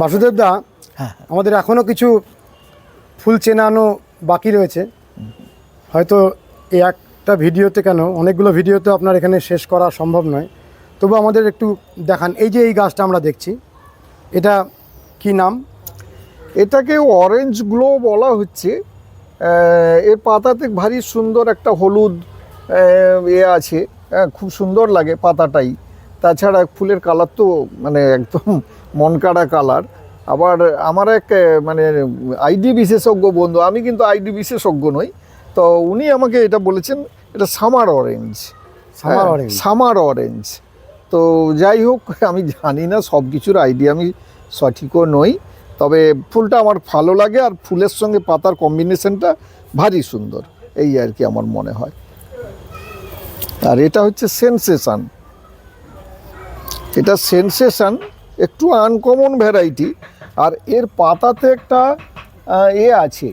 বাসুদেব দা হ্যাঁ আমাদের এখনও কিছু ফুল চেনানো বাকি রয়েছে। হয়তো এই একটা ভিডিওতে কেন অনেকগুলো ভিডিওতে আপনার এখানে শেষ করা সম্ভব নয়। তবু আমাদের একটু দেখান এই যে এই গাছটা আমরা দেখছি এটা কি নাম? এটাকে অরেঞ্জ গ্লো বলা হচ্ছে। এর পাতাতে ভারী সুন্দর একটা হলুদ এ আছে। হ্যাঁ, খুব সুন্দর লাগে পাতাটাই। তাছাড়া ফুলের কালার তো মানে একদম মন কাড়া কালার। আবার আমার এক মানে আইডি বিশেষজ্ঞ বন্ধু আমি কিন্তু আইডি বিশেষজ্ঞ নই। তো উনি আমাকে এটা বলেছেন এটা summer orange. Summer orange. Summer orange. তো যাই হোক আমি জানি না সব কিছুর আইডিয়া আমি সঠিকও নই। তবে ফুলটা আমার ভালো লাগে আর ফুলের সঙ্গে পাতার কম্বিনেশনটা ভারী সুন্দর। এই আর কি আমার মনে হয়। আর এটা হচ্ছে সেনসেশন। এটা সেনসেশন একটু আনকমন ভ্যারাইটি আর এর পাতাতে একটা এ আছে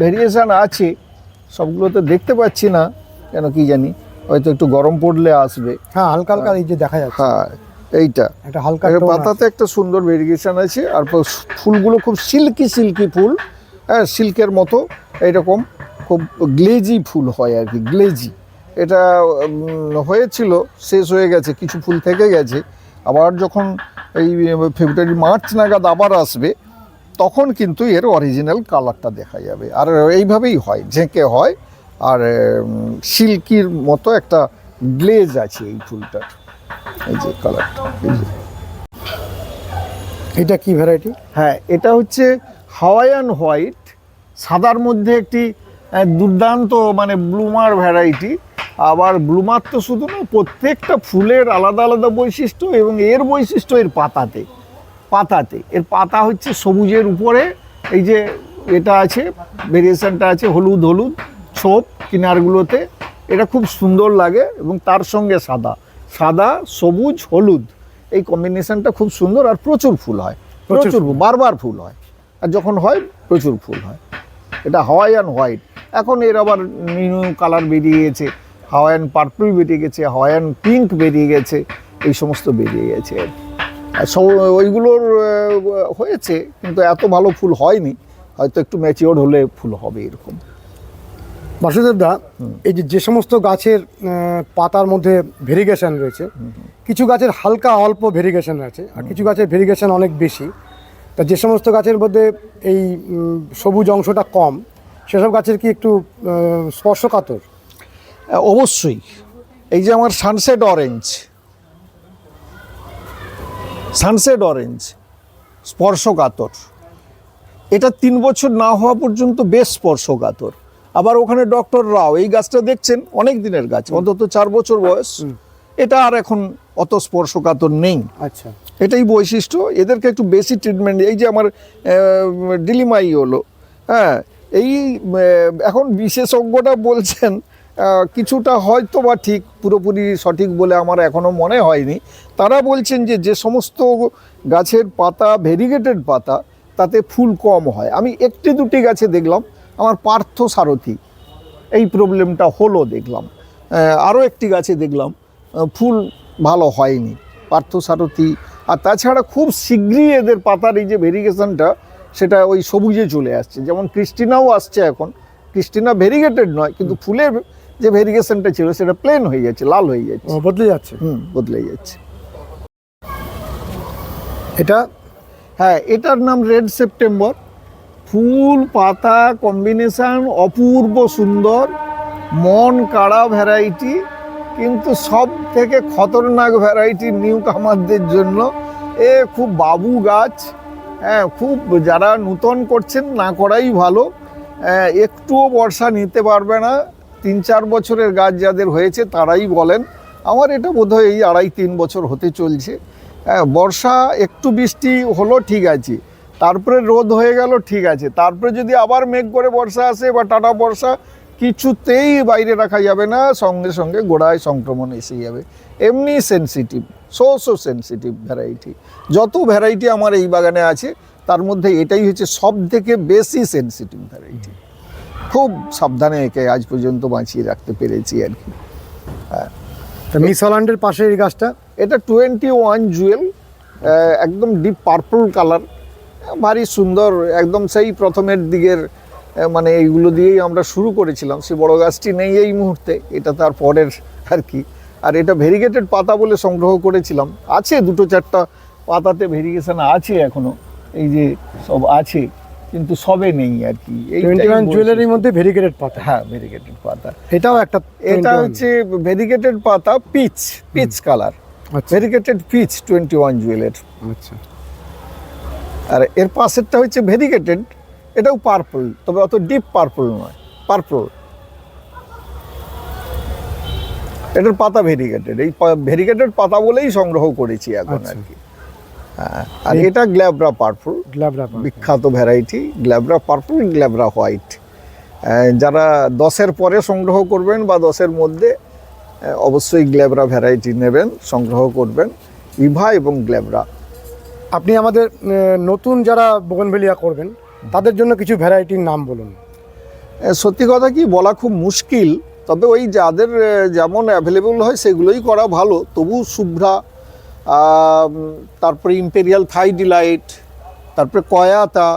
ভেরিয়েশান আছে সবগুলোতে দেখতে পাচ্ছি না কেন কি জানি হয়তো একটু গরম পড়লে আসবে। হ্যাঁ হালকা হালকা এই যে দেখা যাচ্ছে। হ্যাঁ এইটা। একটা হালকা। পাতাতে একটা সুন্দর ভেরিয়েশন আছে আর ফুলগুলো খুব সিল্কি সিল্কি ফুল হ্যাঁ সিল্কের মতো এইরকম খুব গ্লেজি ফুল হয় আর কি গ্লেজি এটা হয়েছিল শেষ হয়ে গেছে কিছু ফুল থেকে গেছে আবার যখন এই ফেব্রুয়ারি মার্চ নাগাদ আবার আসবে, তখন কিন্তু এর অরিজিনাল কালারটা দেখা যাবে। আর এইভাবেই হয়, ঝেঁকে হয়, আর সিল্কির মতো একটা গ্লেজ আছে এই ফুলটার। এই যে কালারটা এটা কি ভ্যারাইটি হ্যাঁ এটা হচ্ছে হাওয়াইয়ান হোয়াইট সাদার মধ্যে একটি দুর্দান্ত মানে ব্লুমার ভ্যারাইটি আবার ব্লুমার তো শুধু না প্রত্যেকটা ফুলের আলাদা আলাদা বৈশিষ্ট্য এবং এর বৈশিষ্ট্য এর পাতাতে পাতাতে। এর পাতা হচ্ছে সবুজের উপরে এই যে এটা আছে ভেরিয়েশনটা আছে হলুদ হলুদ ছোপ কিনারগুলোতে। এটা খুব সুন্দর লাগে এবং তার সঙ্গে সাদা। সাদা সবুজ হলুদ এই কম্বিনেশনটা খুব সুন্দর আর প্রচুর ফুল হয়। প্রচুর বারবার ফুল হয়। আর যখন হয় প্রচুর ফুল হয়। এটা হাওয়াইয়ান হোয়াইট। এখন এর আবার নিউ কালার বেরিয়ে গেছে। হাওয়াইয়ান পার্পল বেরিয়ে গেছে হাওয়াইয়ান পিঙ্ক বেরিয়ে গেছে এই সমস্ত বেরিয়ে গেছে। আর কি। আর সব ওইগুলোর হয়েছে কিন্তু এত ভালো ফুল হয়নি। হয়তো একটু ম্যাচিওর হলে ফুল হবে এরকম। বাসুদেব দা এই যে যে সমস্ত গাছের পাতার মধ্যে ভেরিগেশন রয়েছে কিছু গাছের হালকা অল্প ভেরিগেশন আছে আর কিছু গাছের ভেরিগেশন অনেক বেশি। তা যে সমস্ত গাছের মধ্যে এই সবুজ অংশটা কম সেসব গাছের কি একটু স্পর্শকাতর? অবশ্যই। এই যে আমার সানসেট অরেঞ্জ সানসেট অরেঞ্জ স্পর্শকাতর। এটা তিন বছর না হওয়া পর্যন্ত বেশ স্পর্শকাতর। আবার ওখানে ডক্টর রাও এই গাছটা দেখছেন? অনেক দিনের গাছ অন্তত চার বছর বয়স। এটা আর এখন অত স্পর্শকাতর নেই। আচ্ছা। এটাই বৈশিষ্ট্য। এদেরকে একটু বেশি ট্রিটমেন্ট এই যে আমার ডিলিমাই হলো। হ্যাঁ এই এখন বিশেষজ্ঞরা বলছেন কিছুটা হয়তো বা ঠিক, পুরোপুরি সঠিক বলে আমার এখনও মনে হয়নি। তারা বলছেন যে যে সমস্ত গাছের পাতা, ভেরিগেটেড পাতা, তাতে ফুল কম হয়। আমি একটি দুটি গাছে দেখলাম, আমার পার্থ সারথি, এই প্রবলেমটা হলো দেখলাম। আরও একটি গাছে দেখলাম ফুল ভালো হয়নি পার্থসারথী আর তাছাড়া খুব শীঘ্রই এদের পাতার এই যে ভেরিগেশনটা সেটা ওই সবুজে চলে আসছে। যেমন ক্রিস্টিনাও আসছে এখন। ক্রিস্টিনা ভেরিগেটেড নয় কিন্তু ফুলের যে ভেরিগেশনটা ছিল সেটা প্লেন হয়ে যাচ্ছে লাল হয়ে যাচ্ছে। বদলে যাচ্ছে। হুম বদলে যাচ্ছে। এটা? হ্যাঁ এটার নাম রেড সেপ্টেম্বর। ফুল পাতা কম্বিনেশান অপূর্ব সুন্দর মন কাড়া ভ্যারাইটি কিন্তু সব থেকে খতরনাক ভ্যারাইটি নিউ কামারদের জন্য এ খুব বাবু গাছ। হ্যাঁ খুব যারা নূতন করছেন, না করাই ভালো। একটুও বর্ষা নিতে পারবে না। তিন চার বছরের গাছ যাদের হয়েছে, তারাই বলেন। আমার এটা বোধহয় এই আড়াই তিন বছর হতে চলছে। হ্যাঁ বর্ষা একটু বৃষ্টি হলো, ঠিক আছে। তারপরে রোদ হয়ে গেল, ঠিক আছে। তারপরে যদি আবার মেঘ করে বর্ষা আসে বা টাটা বর্ষা কিছুতেই বাইরে রাখা যাবে না সঙ্গে সঙ্গে গোড়ায় সংক্রমণ এসে যাবে। এমনি sensitive so so sensitive variety যত ভ্যারাইটি আমার এই বাগানে আছে তার মধ্যে এটাই হচ্ছে সব থেকে বেশি সেনসিটিভ ভ্যারাইটি খুব সাবধানে একে আজ পর্যন্ত বাঁচিয়ে রাখতে পেরেছি আর কি। হ্যাঁ। মিস হল্যান্ডের পাশে এই গাছটা? এটা টোয়েন্টি ওয়ান জুয়েল একদম ডিপ পার্পল কালার ভারী সুন্দর একদম সেই প্রথমের দিকের মানে এইগুলো দিয়েই আমরা শুরু করেছিলাম। সে বড় গাছটি নেই এই মুহূর্তে এটা তার পরের আর কি। আর এটা ভেরিগেটেড পাতা বলে সংগ্রহ করেছিলাম। আছে দুটো চারটা পাতাতে ভেরিগেশন আছে এখনও এই যে সব আছে কিন্তু সবে নেই আর কি। ওয়ান জুয়েলারির মধ্যে ভেরিগেটেড পাতা। হ্যাঁ ভেরিগেটেড পাতা। এটাও একটা এটা হচ্ছে ভেরিগেটেড পাতা peach peach colour variegated peach twenty one জুয়েলের আচ্ছা। আর এর পাশেরটা হচ্ছে ভেরিগেটেড এটাও পার্পল তবে অত ডিপ পার্পল নয় পার্পল এটার পাতা ভেরিগেটেড এই ভেরিগেটেড পাতা বলেই সংগ্রহ করেছি এখন আর আচ্ছা। কি হ্যাঁ, আর এটা গ্ল্যাবরা পার্পল গ্ল্যাবরা বিখ্যাত variety glabra purple glabra white যারা দশের পরে সংগ্রহ করবেন বা দশের মধ্যে অবশ্যই গ্ল্যাবরা ভ্যারাইটি নেবেন সংগ্রহ করবেন ইভা এবং গ্ল্যাবরা আপনি আমাদের নতুন যারা বোগনভেলিয়া করবেন তাদের জন্য কিছু ভ্যারাইটির নাম বলুন। সত্যি কথা কি, বলা খুব মুশকিল, তবে ওই যাদের যেমন অ্যাভেলেবল হয়, সেগুলোই করা ভালো। তবু শুভ্রা তারপরে ইম্পেরিয়াল থাই ডিলাইট তারপরে কয়াতা,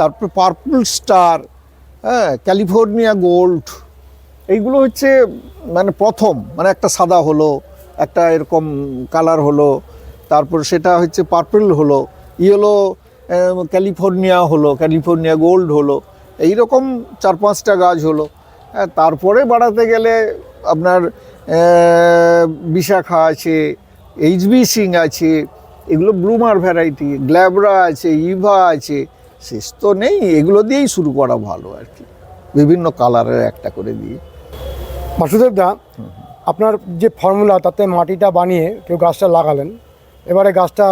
তারপরে পার্পল স্টার হ্যাঁ ক্যালিফোর্নিয়া গোল্ড এইগুলো হচ্ছে মানে প্রথম মানে একটা সাদা হলো, একটা এরকম কালার হলো, তারপর সেটা হচ্ছে পার্পল হলো ইয়েলো ক্যালিফোর্নিয়া হলো ক্যালিফোর্নিয়া গোল্ড হলো এই রকম চার পাঁচটা গাছ হলো। হ্যাঁ, তারপরে বাড়াতে গেলে আপনার বিশাখা আছে এইচবি সিং আছে এগুলো ব্লুমার ভ্যারাইটি গ্ল্যাবরা আছে ইভা আছে শেষ তো নেই এগুলো দিয়েই শুরু করা ভালো আর কি। বিভিন্ন কালারের একটা করে দিয়ে বাসুদেব দা আপনার যে ফর্মুলা তাতে মাটিটা বানিয়ে কেউ গাছটা লাগালেন এবারে গাছটা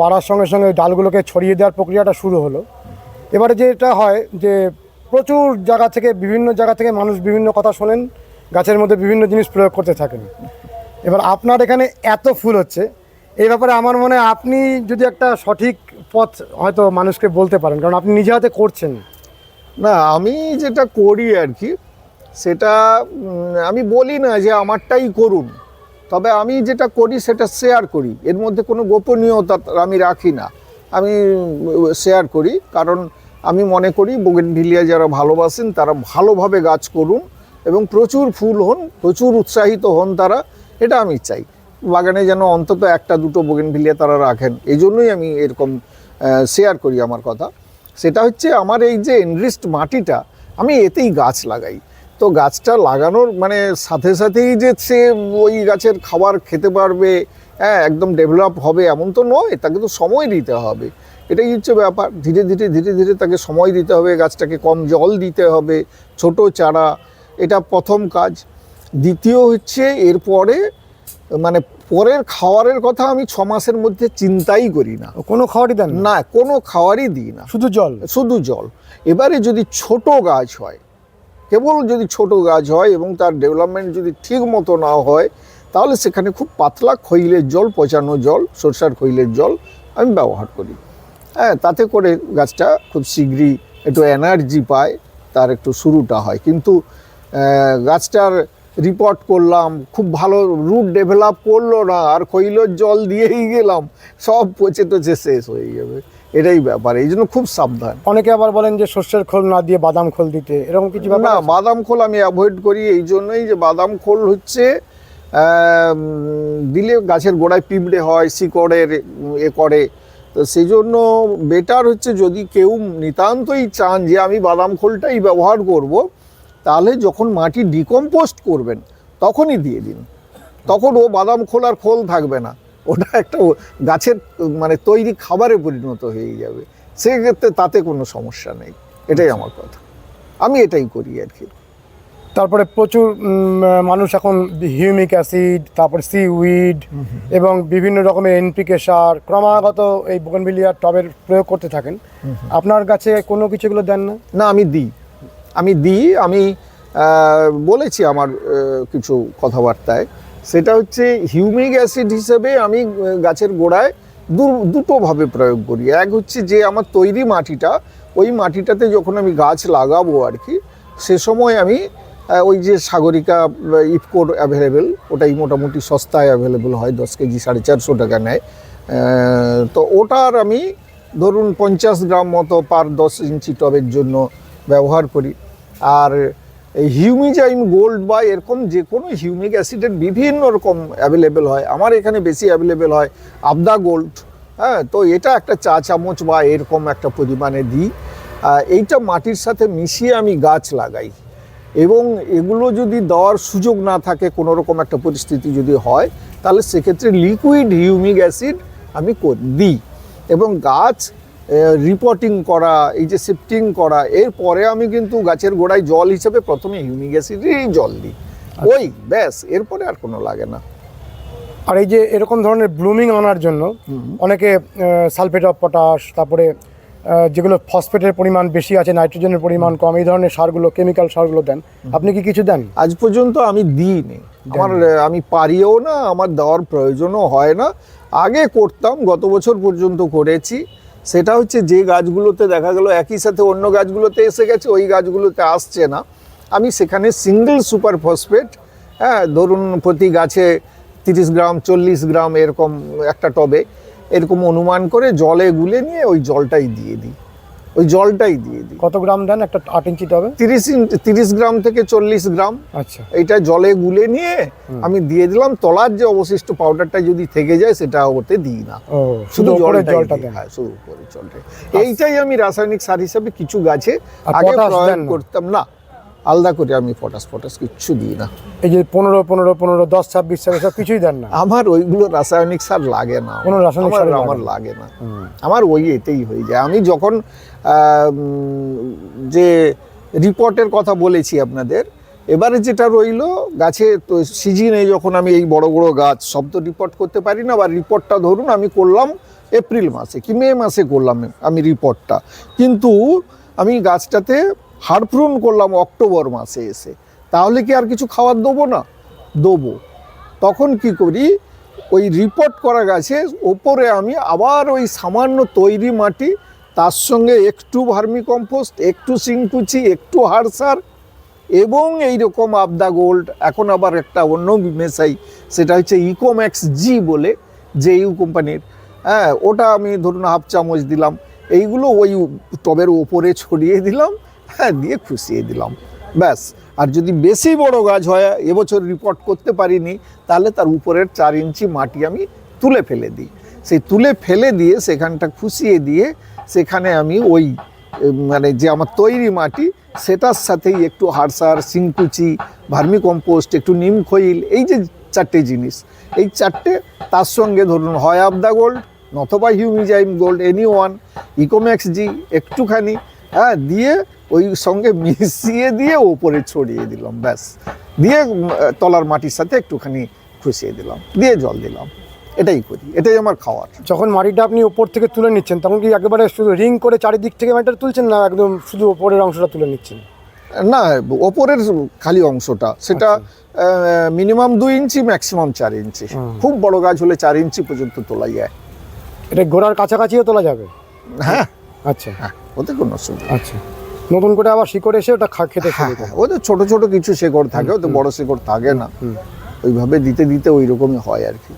বাড়ার সঙ্গে সঙ্গে ডালগুলোকে ছড়িয়ে দেওয়ার প্রক্রিয়াটা শুরু হলো। এবারে যেটা হয় যে প্রচুর জায়গা থেকে, বিভিন্ন জায়গা থেকে মানুষ বিভিন্ন কথা শোনেন, গাছের মধ্যে বিভিন্ন জিনিস প্রয়োগ করতে থাকেন। এবার আপনার এখানে এত ফুল হচ্ছে, এই ব্যাপারে আমার মনে হয় আপনি যদি একটা সঠিক পথ হয়তো মানুষকে বলতে পারেন, কারণ আপনি নিজে হাতে করছেন। না, আমি যেটা করি আর কি, সেটা আমি বলি না যে আমারটাই করুন। তবে আমি যেটা করি সেটা শেয়ার করি। এর মধ্যে কোনো গোপনীয়তা আমি রাখি না। আমি শেয়ার করি, কারণ আমি মনে করি বোগেনভিলিয়া যারা ভালোবাসেন তারা ভালোভাবে গাছ করুন এবং প্রচুর ফুল হন, প্রচুর উৎসাহিত হন তারা, এটা আমি চাই। বাগানে যেন অন্তত একটা দুটো বোগেনভিলিয়া তারা রাখেন এই জন্যই আমি এরকম শেয়ার করি আমার কথা। সেটা হচ্ছে আমার এই যে এনরিস্ট মাটিটা, আমি এতেই গাছ লাগাই। তো গাছটা লাগানোর মানে সাথে সাথেই যে সে ওই গাছের খাবার খেতে পারবে হ্যাঁ একদম ডেভেলপ হবে এমন তো নয় তাকে তো সময় দিতে হবে। এটাই হচ্ছে ব্যাপার। ধীরে ধীরে ধীরে ধীরে তাকে সময় দিতে হবে গাছটাকে কম জল দিতে হবে ছোট চারা এটা প্রথম কাজ। দ্বিতীয় হচ্ছে এরপরে মানে পরের খাওয়ারের কথা আমি ছ মাসের মধ্যে চিন্তাই করি না। কোনো খাবারই দেন না? না কোনো খাওয়ারই দিই না। শুধু জল? শুধু জল। এবারে যদি ছোট গাছ হয় কেবল যদি ছোট গাছ হয় এবং তার ডেভেলপমেন্ট যদি ঠিক মতো না হয়, তাহলে সেখানে খুব পাতলা খৈলের জল, পচানো জল, সরষার খৈলের জল আমি ব্যবহার করি। হ্যাঁ তাতে করে গাছটা খুব শীঘ্রই একটু এনার্জি পায়, তার একটু শুরুটা হয়। কিন্তু গাছটার রিপোর্ট করলাম খুব ভালো রুট ডেভেলপ করল না আর খৈলের জল দিয়েই গেলাম সব পচে টচে শেষ হয়ে যাবে এটাই ব্যাপার এই জন্য খুব সাবধান। অনেকে আবার বলেন যে শস্যের খোল না দিয়ে বাদাম খোল দিতে এরকম কিছু না বাদাম খোল আমি অ্যাভয়েড করি এই জন্যই যে বাদাম খোল হচ্ছে দিলে গাছের গোড়ায় পিঁপড়ে হয় শিকড়ের এ করে তো সেই জন্য বেটার হচ্ছে যদি কেউ নিতান্তই চান যে আমি বাদাম খোলটাই ব্যবহার করব তাহলে যখন মাটি ডিকম্পোস্ট করবেন তখনই দিয়ে দিন। তখন ও বাদাম খোলার খোল থাকবে না। ওটা একটা গাছের মানে তৈরি খাবারে পরিণত হয়ে যাবে। সেক্ষেত্রে তাতে কোনো সমস্যা নেই। এটাই আমার কথা। আমি এটাই করি আর কি। তারপরে প্রচুর মানুষ এখন হিউমিক অ্যাসিড তারপরে সি উইড এবং বিভিন্ন রকমের এনপিকে সার ক্রমাগত এই বোগনভিলিয়ার টবের প্রয়োগ করতে থাকেন। আপনার কাছে কোনো কিছুগুলো দেন না? না আমি দিই। আমি দিই, আমি বলেছি আমার কিছু কথাবার্তায়। সেটা হচ্ছে হিউমিক অ্যাসিড হিসেবে আমি গাছের গোড়ায় দু দুটোভাবে প্রয়োগ করি। এক হচ্ছে যে আমার তৈরি মাটিটা, ওই মাটিটাতে যখন আমি গাছ লাগাবো আর কি সে সময় আমি ওই যে সাগরিকা ইফকোর অ্যাভেলেবেল ওটাই মোটামুটি সস্তায় অ্যাভেলেবেল হয়, দশ কেজি সাড়ে চারশো টাকা নেয়। তো ওটার আমি ধরুন পঞ্চাশ গ্রাম মতো পার দশ ইঞ্চি টবের জন্য ব্যবহার করি। আর হিউমিজাইম গোল্ড বা এরকম যে কোনো হিউমিক অ্যাসিডের বিভিন্ন রকম অ্যাভেলেবেল হয়। আমার এখানে বেশি অ্যাভেলেবেল হয় আবদা গোল্ড হ্যাঁ? তো এটা একটা চা চামচ বা এরকম একটা পরিমাণে দিই। এইটা মাটির সাথে মিশিয়ে আমি গাছ লাগাই। এবং এগুলো যদি দেওয়ার সুযোগ না থাকে, কোনো রকম একটা পরিস্থিতি যদি হয়, তাহলে সেক্ষেত্রে লিকুইড হিউমিক অ্যাসিড আমি দিই। এবং গাছ রিপোর্টিং করা এই যে শিফটিং করা এরপরে আমি কিন্তু গাছের গোড়ায় জল হিসেবে প্রথমে হিউমিক অ্যাসিডেরই জল দিই। ওই ব্যাস এরপরে আর কোনো লাগে না। আর এই যে এরকম ধরনের ব্লুমিং আনার জন্য অনেকে সালফেট অফ পটাশ তারপরে যেগুলো ফসফেটের পরিমাণ বেশি আছে নাইট্রোজেনের পরিমাণ কম এই ধরনের সারগুলো কেমিক্যাল সারগুলো দেন। আপনি কি কিছু দেন? আজ পর্যন্ত আমি দিইনি। আমার আমি পারিও না আমার দেওয়ার প্রয়োজনও হয় না। আগে করতাম গত বছর পর্যন্ত করেছি। সেটা হচ্ছে যে গাছগুলোতে দেখা গেল একই সাথে অন্য গাছগুলোতে এসে গেছে, ওই গাছগুলোতে আসছে না। আমি সেখানে সিঙ্গেল সুপার ফসফেট হ্যাঁ ধরুন প্রতি গাছে তিরিশ গ্রাম, চল্লিশ গ্রাম এরকম একটা টবে এরকম অনুমান করে জলে গুলে নিয়ে ওই জলটাই দিয়ে দিই। ওই জলটাই দিয়ে দিই। কত গ্রাম দেন? একটা আট ইঞ্চি টবে? তিরিশ তিরিশ গ্রাম থেকে চল্লিশ গ্রাম। আচ্ছা। এইটা জলে গুলে নিয়ে আমি দিয়ে দিলাম। তলার যে অবশিষ্ট পাউডারটা যদি থেকে যায় সেটা ওতে দিই না। শুধু জলের জলটা হ্যাঁ শুধু উপরে জলটাই। এইটাই আমি রাসায়নিক সার হিসাবে কিছু গাছে আগে প্রয়োগ করতাম না। আলাদা করে আমি পটাশ পটাশ কিচ্ছু দিই না। এই যে পনেরো পনেরো পনেরো দশ ছাব্বিশ ছাব্বিশ সব কিছুই দেন না? আমার ওইগুলো রাসায়নিক সার লাগে না। কোনো রাসায়নিক সার আমার লাগে না। আমার ওই এতেই হয়ে যায়। আমি যখন যে রিপোর্টের কথা বলেছি আপনাদের এবারে যেটা রইল গাছে তো সিজনে যখন আমি এই বড় বড় গাছ সব তো রিপোর্ট করতে পারি না বা রিপোর্টটা ধরুন আমি করলাম এপ্রিল মাসে কি মে মাসে করলাম আমি রিপোর্টটা। কিন্তু আমি গাছটাতে হাড়প্রুন করলাম অক্টোবর মাসে এসে। তাহলে কি আর কিছু খাবার দেবো না? দেবো। তখন কি করি? ওই রিপোর্ট করা গাছে, ওপরে আমি আবার ওই সামান্য তৈরি মাটি, তার সঙ্গে একটু ভার্মি কম্পোস্ট একটু সিংকুচি একটু হাড় সার এবং এই রকম আবদা গোল্ড, এখন আবার একটা অন্য মেশাই, সেটা হচ্ছে ইকোম্যাক্স জি বলে যে ইউ কোম্পানির। হ্যাঁ ওটা আমি ধরুন হাফ চামচ দিলাম, এইগুলো ওই টবের ওপরে ছড়িয়ে দিলাম হ্যাঁ দিয়ে খুশিয়ে দিলাম। ব্যাস, আর যদি বেশি বড় গাছ হয়, এবছর রিপোর্ট করতে পারিনি, তাহলে তার উপরের চার ইঞ্চি মাটি আমি তুলে ফেলে দিই। সেই তুলে ফেলে দিয়ে সেখানটা খুশিয়ে দিয়ে সেখানে আমি ওই মানে যে আমার তৈরি মাটি, সেটার সাথেই একটু হাড়সার সিংকুচি ভার্মি কম্পোস্ট একটু নিম খৈল, এই যে চারটে জিনিস। এই চারটে, তার সঙ্গে ধরুন হয় আবদা gold নতবা Humizyme gold any one Ecomax G একটুখানি হ্যাঁ দিয়ে ওই সঙ্গে মিশিয়ে দিয়ে ওপরে ছড়িয়ে দিলাম ব্যাস। দিয়ে তলার মাটির সাথে একটুখানি খুশিয়ে দিলাম দিয়ে জল দিলাম। এটাই করি এটাই আমার খাওয়ার। যখন মাটিটা আপনি ওপর থেকে তুলে নিচ্ছেন তখন কি একেবারে শুধু রিং করে চারিদিক থেকে মাটিটা তুলছেন না একদম শুধু ওপরের অংশটা তুলে নিচ্ছেন? না ওপরের খালি অংশটা সেটা মিনিমাম দুই ইঞ্চি ম্যাক্সিমাম চার ইঞ্চি। খুব বড় গাছ হলে চার ইঞ্চি পর্যন্ত তোলা যায়। এটা গোড়ার কাছাকাছিও তোলা যাবে? হ্যাঁ। আচ্ছা। হ্যাঁ ওতে কোনো অসুবিধা আচ্ছা। নতুন করে আবার শিকড় এসে ওটা খা- খেতে শুরু হ্যাঁ করে। হ্যাঁ, ওদের ছোট ছোট কিছু শেকড় থাকে ওতে বড় শেকড় থাকে না। ওইভাবে দিতে দিতে ওই রকমই হয় আর কি।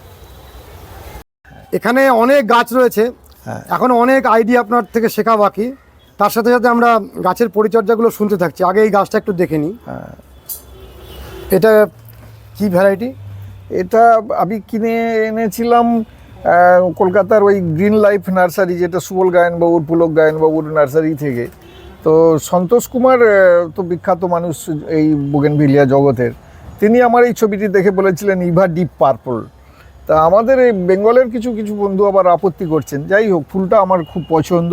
এখানে অনেক গাছ রয়েছে। হ্যাঁ। এখন অনেক আইডিয়া আপনার থেকে শেখা বাকি। তার সাথে সাথে আমরা গাছের পরিচর্যাগুলো শুনতে থাকছি। আগে এই গাছটা একটু দেখে নিই। হ্যাঁ। এটা কি ভ্যারাইটি এটা আমি কিনে এনেছিলাম কলকাতার ওই গ্রিন লাইফ নার্সারি যেটা সুবল গায়নবাবুর পুলক গায়নবাবুর নার্সারি থেকে। তো সন্তোষ কুমার তো বিখ্যাত মানুষ এই বুগেনভিলিয়া জগতের তিনি আমার এই ছবিটি দেখে বলেছিলেন ইভা ডিপ পার্পল। তা আমাদের এই বেঙ্গলের কিছু কিছু বন্ধু আবার আপত্তি করছেন যাই হোক ফুলটা আমার খুব পছন্দ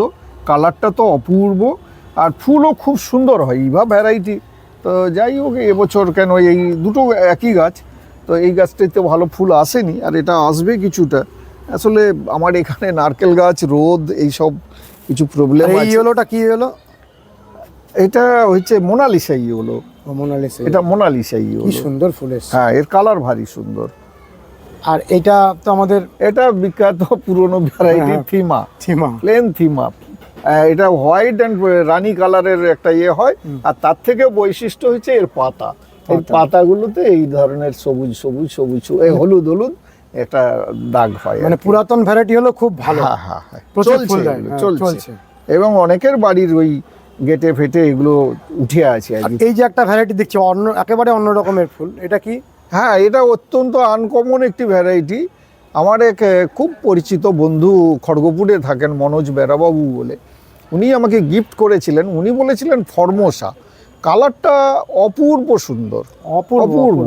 কালারটা তো অপূর্ব আর ফুলও খুব সুন্দর হয় ইভা ভ্যারাইটি। তো যাই হোক এবছর কেন এই দুটো একই গাছ তো এই গাছটাতে ভালো ফুল আসেনি আর এটা আসবে কিছুটা। আসলে আমার এখানে নারকেল গাছ রোদ এইসব কিছু প্রবলেম এই ইয়েলোটা কি হলো? এটা হচ্ছে মোনালিসা হলো মোনালিসা এটা মোনালিসা কি হলো সুন্দর ফুল হ্যাঁ এর কালার ভারী সুন্দর। আর এটা তো আমাদের এটা বিখ্যাত পুরনো ভ্যারাইটি। থিমা। থিমা। প্লেন থিমা। এটা হোয়াইট অ্যান্ড রানী কালারের একটা ইয়ে হয়। আর তার থেকে বৈশিষ্ট্য হচ্ছে এর পাতা। এই পাতাগুলোতে এই ধরনের সবুজ সবুজ সবুজ এই হলুদ হলুদ একটা দাগ হয় মানে পুরাতন ভ্যারাইটি হলো খুব ভালো। হ্যাঁ হ্যাঁ হ্যাঁ। হ্যাঁ, চলছে। চলছে। এবং অনেকের বাড়ির ওই গেটে ফেটে এগুলো উঠে আছে আর এই যে একটা ভ্যারাইটি দেখছি অন্য একেবারে অন্য রকমের ফুল। এটা কি? হ্যাঁ এটা অত্যন্ত আনকমন একটি ভ্যারাইটি আমার এক খুব পরিচিত বন্ধু খড়গপুরে থাকেন মনোজ বেরাবাবু বলে। উনি আমাকে গিফট করেছিলেন। উনি বলেছিলেন ফর্মোসা। কালারটা অপূর্ব সুন্দর। অপূর্ব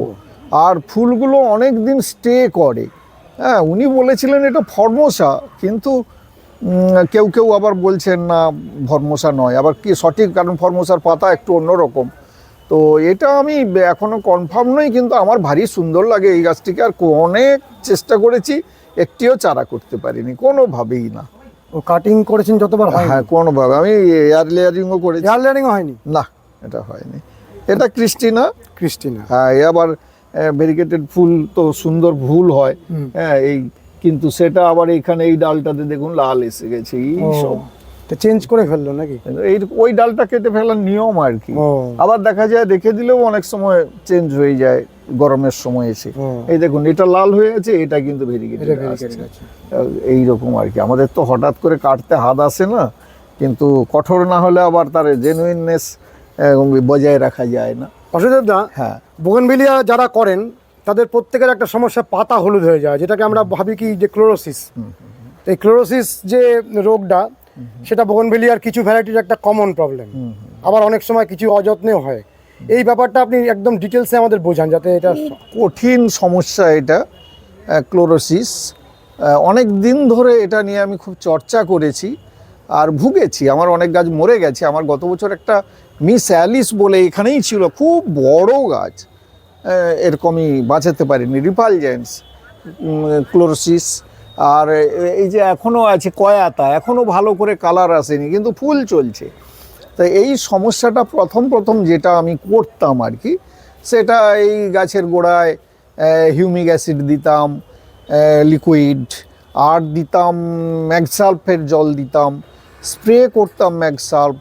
আর ফুলগুলো অনেক দিন স্টে করে। হ্যাঁ উনি বলেছিলেন এটা ফর্মোসা। কিন্তু কেউ কেউ আবার বলছেন না ফর্মোসা নয়। আবার কি সঠিক? কারণ ফর্মোসার পাতা একটু অন্যরকম। তো এটা আমি এখনও কনফার্ম নই কিন্তু আমার ভারী সুন্দর লাগে এই গাছটিকে আর অনেক চেষ্টা করেছি একটিও চারা করতে পারিনি কোনোভাবেই না। ও কাটিং করেছেন যতবার হ্যাঁ কোনোভাবে। আমি এয়ার লেয়ারিংও করেছি। এয়ার লেয়ারিং হয়নি? না এটা হয়নি। এটা ক্রিস্টিনা ক্রিস্টিনা হ্যাঁ এ আবার ভেরিগেটেড ফুল তো সুন্দর ফুল হয়। হ্যাঁ এই কিন্তু সেটা আবার এখানে এই ডালটাতে দেখুন লাল এসে গেছে এই সব। তো চেঞ্জ করে ফেলল নাকি? এই ওই ডালটা কেটে ফেলার নিয়ম আর কি। আবার দেখা যায় রেখে দিলেও অনেক সময় চেঞ্জ হয়ে যায় গরমের সময় এসে। এই দেখুন এটা লাল হয়ে আছে এটা কিন্তু ভেরিগেটেড ভেরিগেটেড এইরকম আর কি। আমাদের তো হঠাৎ করে কাটতে হাত আসে না কিন্তু কঠোর না হলে আবার তার জেনুইননেস বজায় রাখা যায় না। অসুবিধা হ্যাঁ। বোগনভিলিয়া যারা করেন তাদের প্রত্যেকের একটা সমস্যা পাতা হলুদ হয়ে যায়, যেটাকে আমরা ভাবি কি যে ক্লোরোসিস এই ক্লোরোসিস যে রোগটা, সেটা বোগনভিলিয়ার কিছু ভ্যারাইটির একটা কমন প্রবলেম আবার অনেক সময় কিছু অযত্নেও হয়। এই ব্যাপারটা আপনি একদম ডিটেলসে আমাদের বোঝান যাতে এটা কঠিন সমস্যা এটা ক্লোরোসিস অনেক দিন ধরে এটা নিয়ে আমি খুব চর্চা করেছি আর ভুগেছি। আমার অনেক গাছ মরে গেছে। আমার গত বছর একটা মিস অ্যালিস বলে এখানেই ছিল। খুব বড় গাছ। এরকমই বাঁচাতে পারিনি। রিপালজেন্স ক্লোরোসিস, আর এই যে এখনও আছে কয়াতা এখনও ভালো করে কালার আসেনি, কিন্তু ফুল চলছে। তো এই সমস্যাটা প্রথম প্রথম যেটা আমি করতাম আর কি, সেটা এই গাছের গোড়ায় হিউমিক অ্যাসিড দিতাম লিকুইড, আর দিতাম, ম্যাগসাল্ফের জল দিতাম, স্প্রে করতাম ম্যাগসাল্ফ,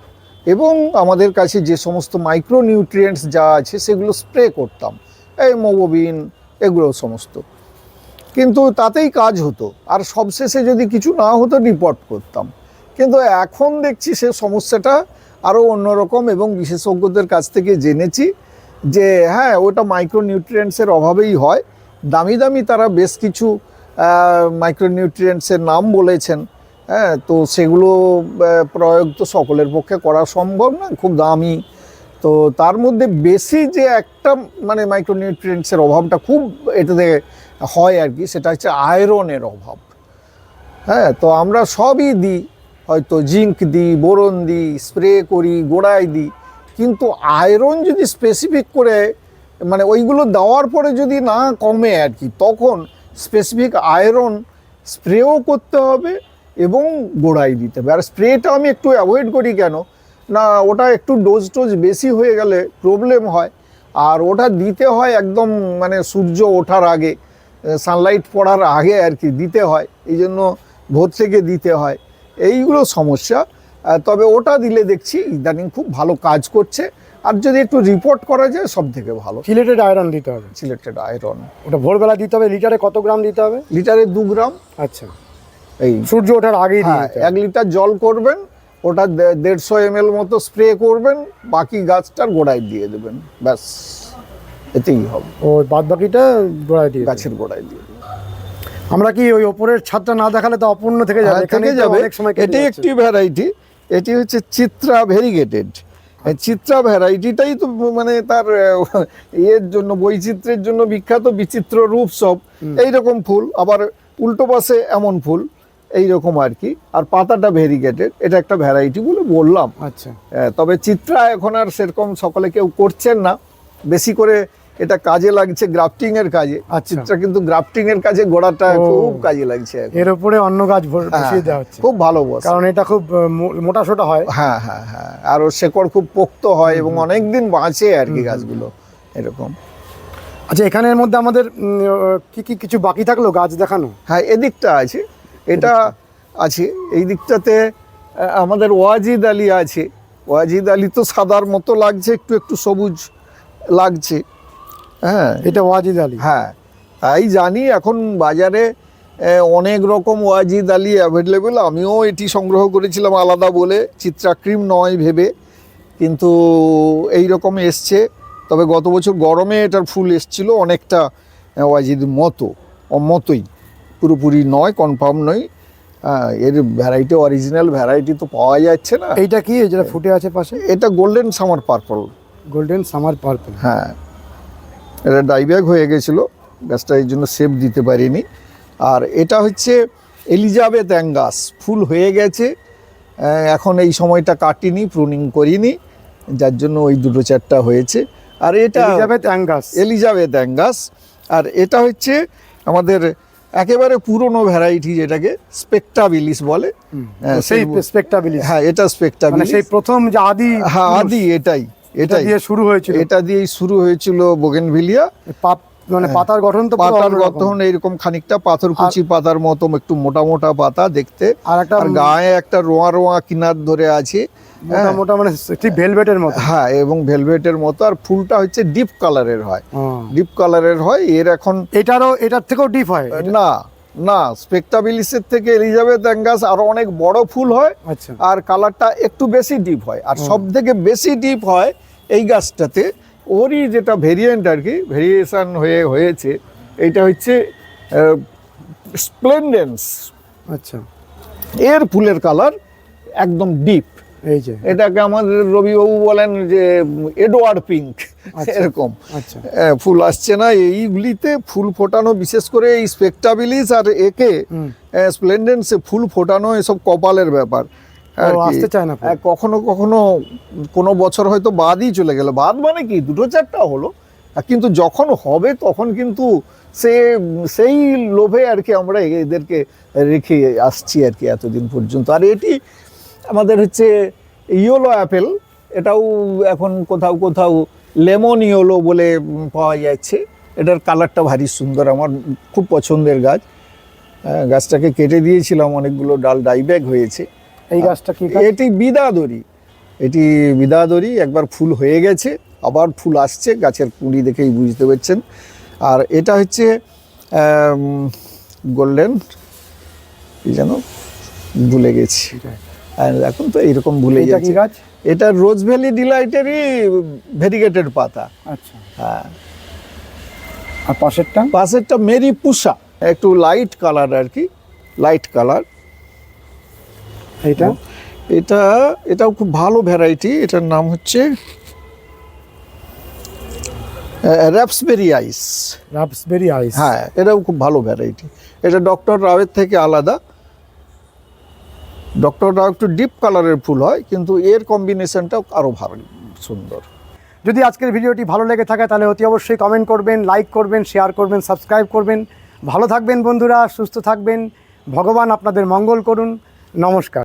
এবং আমাদের কাছে যে সমস্ত মাইক্রোনিউট্রিয়েন্টস যা আছে সেগুলো স্প্রে করতাম। এই মোবোবিন, এগুলো সমস্ত। কিন্তু তাতেই কাজ হতো। আর সবশেষে যদি কিছু না হতো রিপোর্ট করতাম। কিন্তু এখন দেখছি সে সমস্যাটা আরও অন্যরকম এবং বিশেষজ্ঞদের কাছ থেকে জেনেছি যে হ্যাঁ ওটা মাইক্রোনিউট্রিয়েন্টসের অভাবেই হয়। দামি দামি তারা বেশ কিছু মাইক্রোনিউট্রিয়েন্টসের নাম বলেছেন। হ্যাঁ তো সেগুলো প্রয়োগ তো সকলের পক্ষে করা সম্ভব না খুব দামি তো তার মধ্যে বেশি যে একটা মানে মাইক্রোনিউট্রিয়েন্টসের অভাবটা খুব এটাতে হয় আর কি, সেটা হচ্ছে আয়রনের অভাব। হ্যাঁ তো আমরা সবই দিই, হয়তো জিঙ্ক দিই, বোরন দিই, স্প্রে করি, গোড়ায় দিই, কিন্তু আয়রন যদি স্পেসিফিক করে মানে ওইগুলো দেওয়ার পরে যদি না কমে আর কি, তখন স্পেসিফিক আয়রন স্প্রেও করতে হবে এবং গোড়ায় দিতে হবে। আর স্প্রেটা আমি একটু অ্যাভয়েড করি কেন? না ওটা একটু ডোজ টোজ বেশি হয়ে গেলে প্রবলেম হয়। আর ওটা দিতে হয় একদম মানে সূর্য ওঠার আগে সানলাইট পড়ার আগে আর কি দিতে হয়। এই জন্য ভোর থেকে দিতে হয়। এইগুলো সমস্যা। তবে ওটা দিলে দেখছি ইদানিং খুব ভালো কাজ করছে। আর যদি একটু রিপোর্ট করা যায় সব থেকে ভালো। সিলেটেড আয়রন দিতে হবে। সিলেটেড আয়রন ওটা ভোরবেলা দিতে হবে লিটারে কত গ্রাম দিতে হবে? লিটারে দু গ্রাম। আচ্ছা। এই সূর্য ওঠার আগেই দিয়ে হ্যাঁ এক লিটার জল করবেন ওটা দেড়শো এম মতো স্প্রে করবেন বাকি গাছটার গোড়ায় দিয়ে দেবেন। ব্যাস এতেই হবে। ও বাদ বাকিটা গোড়ায় দিয়ে গাছের গোড়ায় দিয়ে আমরা কি ওই ওপরের ছাদটা না দেখালে তো অপূর্ণ থেকে যাবে? হ্যাঁ, থেকে যাবে। অনেক সময় কেটে এটি একটি ভ্যারাইটি এটি হচ্ছে চিত্রা ভেরিগেটেড চিত্রা ভ্যারাইটিটাই তো মানে তার ইয়ের জন্য বৈচিত্র্যের জন্য বিখ্যাত বিচিত্র রূপ সব। এইরকম ফুল আবার উল্টো পাশে এমন ফুল। এইরকম আর কি। আর পাতাটা ভেরিগেটেড এটা একটা ভ্যারাইটি বলে বললাম। আচ্ছা। আহ, তবে চিত্রা এখন আর সেরকম সকলে কেউ করছেন না। বেশি করে এটা কাজে লাগছে গ্রাফটিং এর কাজে। আচ্ছা। চিত্রা কিন্তু গ্রাফটিং এর কাজে গোড়াটা খুব কাজে লাগছে। এর উপরে অন্য গাছ ভর- হ্যাঁ, বসিয়ে দেওয়া হচ্ছে। খুব ভালো বস। কারণ এটা খুব মোটা সোটা হয়। হ্যাঁ হ্যাঁ হ্যাঁ। আর ওর শেকড় খুব পোক্ত হয় এবং অনেক দিন বাঁচে আর কি গাছগুলো এরকম। আচ্ছা এখানের মধ্যে আমাদের কি কি কিছু বাকি থাকল গাছ দেখানো? হ্যাঁ এদিকটা আছে। এটা আছে। এই দিকটাতে আমাদের ওয়াজিদ আলী আছে। ওয়াজিদ আলী তো সাদার মতো লাগছে একটু একটু সবুজ লাগছে। হ্যাঁ। এটা ওয়াজিদ আলী। হ্যাঁ। তাই জানি এখন বাজারে অনেক রকম ওয়াজিদ আলী অ্যাভেলেবেল আমিও এটি সংগ্রহ করেছিলাম আলাদা বলে চিত্রাক্রিম নয় ভেবে। কিন্তু এই রকম এসছে। তবে গত বছর গরমে এটার ফুল এসছিল অনেকটা ওয়াজিদ মতো মতোই। পুরোপুরি নয় কনফার্ম নয়। এর ভ্যারাইটি অরিজিনাল ভ্যারাইটি তো পাওয়া যাচ্ছে না। এইটা কি? যেটা ফুটে আছে পাশে? এটা golden summer purple golden summer purple হ্যাঁ। এটা ডাইব্যাগ হয়ে গেছিল। গাছটা এই জন্য সেভ দিতে পারিনি। আর এটা হচ্ছে এলিজাবেথ অ্যাঙ্গাস ফুল হয়ে গেছে। এখন এই সময়টা কাটিনি প্রুনিং করিনি। যার জন্য ওই দুটো চারটা হয়েছে। আর এটা এলিজাবেথ অ্যাঙ্গাস এলিজাবেথ অ্যাঙ্গাস আর এটা হচ্ছে আমাদের একেবারে পুরনো ভ্যারাইটি যেটাকে স্পেকটাবিলিস বলে। হ্যাঁ, সেই স্পেক্টাবিলিস হ্যাঁ এটা মানে স্পেকটাবিলিস সেই প্রথম যে আদি হ্যাঁ আদি এটাই এটা এটাই। দিয়ে শুরু হয়েছিল। এটা দিয়েই শুরু হয়েছিল বোগেনভিলিয়া পাপ মানে পাতার গঠন তো পাতার গঠন এইরকম খানিকটা পাথরকুচি পাতার মতো একটু মোটা মোটা পাতা দেখতে। আর একটা গায়ে একটা রোয়া রোয়া কিনার ধরে আছে। মোটা মোটা মানে ঠিক ভেলভেটের মতো। হ্যাঁ এবং ভেলভেটের মতো আর ফুলটা হচ্ছে ডিপ কালারের হয়। হ্যাঁ। ডিপ কালারের হয় এর এখন এটারও এটার থেকেও ডিপ হয়? না না স্পেকটাবিলিসের থেকে এলিজাবেথ অ্যাঙ্গাস আরও অনেক বড় ফুল হয় আচ্ছা। আর কালারটা একটু বেশি ডিপ হয়। আর সব থেকে বেশি ডিপ হয় এই গাছটাতে ওরই যেটা ভেরিয়েন্ট আর কি ভেরিয়েশন হয়ে হয়েছে এইটা হচ্ছে স্প্লেন্ডেন্স আচ্ছা। এর ফুলের কালার একদম ডিপ এই যে। এটাকে আমাদের রবিবাবু বলেন যে এডওয়ার্ড পিঙ্ক এরকম। আচ্ছা। ফুল আসছে না এইগুলিতে ফুল ফোটানো বিশেষ করে এই স্পেকটাবিলিস আর একে স্প্লেন্ডেন্সে ফুল ফোটানো এসব কপালের ব্যাপার। আসতে চায় না কখনো কখনো কোনো বছর হয়তো বাদই চলে গেল। বাদ মানে কি? দুটো চারটা হলো। কিন্তু যখন হবে তখন কিন্তু সে সেই লোভে আর কি আমরা এদেরকে রেখে আসছি আর কি এতদিন পর্যন্ত। আর এটি আমাদের হচ্ছে ইয়োলো অ্যাপেল এটাও এখন কোথাও কোথাও লেমন ইয়োলো বলে পাওয়া যাচ্ছে। এটার কালারটা ভারী সুন্দর আমার খুব পছন্দের গাছ। গাছটাকে কেটে দিয়েছিলাম অনেকগুলো ডাল ডাইব্যাগ হয়েছে। এই গাছটা কি? এটি বিদাদরি। এটি বিদাদরি একবার ফুল হয়ে গেছে আবার ফুল আসছে গাছের কুঁড়ি দেখেই বুঝতে পারছেন। আর এটা হচ্ছে গোল্ডেন কি যেন ভুলে গেছি। আর এখন তো এইরকম ভুলে যাচ্ছে। গাছ? এটা রোজ ভ্যালি ডিলাইটেরই ভেরিগেটেড পাতা। আচ্ছা। হ্যাঁ। আর পাশেরটা? পাশেরটা মেরি পুষা একটু লাইট কালার আর কি লাইট কালার এটা এটা এটাও খুব ভালো ভ্যারাইটি এটার নাম হচ্ছে র্যাপসবেরি আইস রাপসবেরি আইস হ্যাঁ এটাও খুব ভালো ভ্যারাইটি এটা ডক্টর রাওয়ের থেকে আলাদা। ডক্টর রাও একটু ডিপ কালারের ফুল হয়, কিন্তু এর কম্বিনেশনটাও আরও ভালো, সুন্দর। যদি আজকের ভিডিওটি ভালো লেগে থাকে, তাহলে অতি অবশ্যই কমেন্ট করবেন লাইক করবেন শেয়ার করবেন সাবস্ক্রাইব করবেন। ভালো থাকবেন বন্ধুরা, সুস্থ থাকবেন। ভগবান আপনাদের মঙ্গল করুন। নমস্কার।